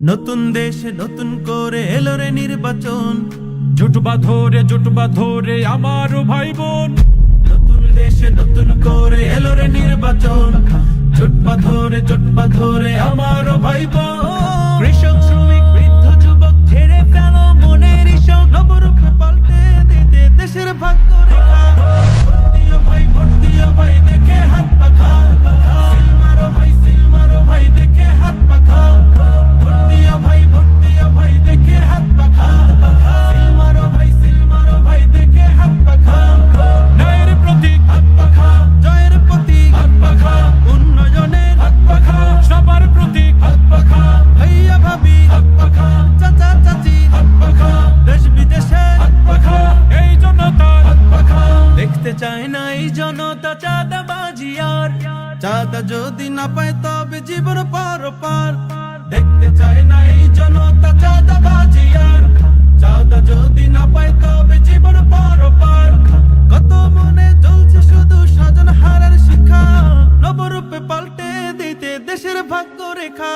নতুন দেশে নতুন করে এলো রে নির্বাচন। জুটবা ধরে জুটবা ধরে আমার ভাই বোন। নতুন দেশে নতুন করে এলো রে নির্বাচন। জুটপা ধরে জুটপা ধরে আমার ভাই বোন। কৃষক, শ্রমিক, বৃদ্ধ, যুবক, ছেড়ে ফেল মনের ইশক নবরূপে পাল্টে দিতে দেশের ভাগ্য জনতা চাঁদাবাজি আর। চাঁদা যদি না পায় তবে জীবন পার পার। দেখতে চায় না এই জনতা চাঁদাবাজি আর। চাঁদা যদি না পায় তবে জীবন পার পার। কত মনে জ্বলছে শুধু সাজন হারার শিক্ষা নবরূপে পাল্টে দিতে দেশের ভাগ্য রেখা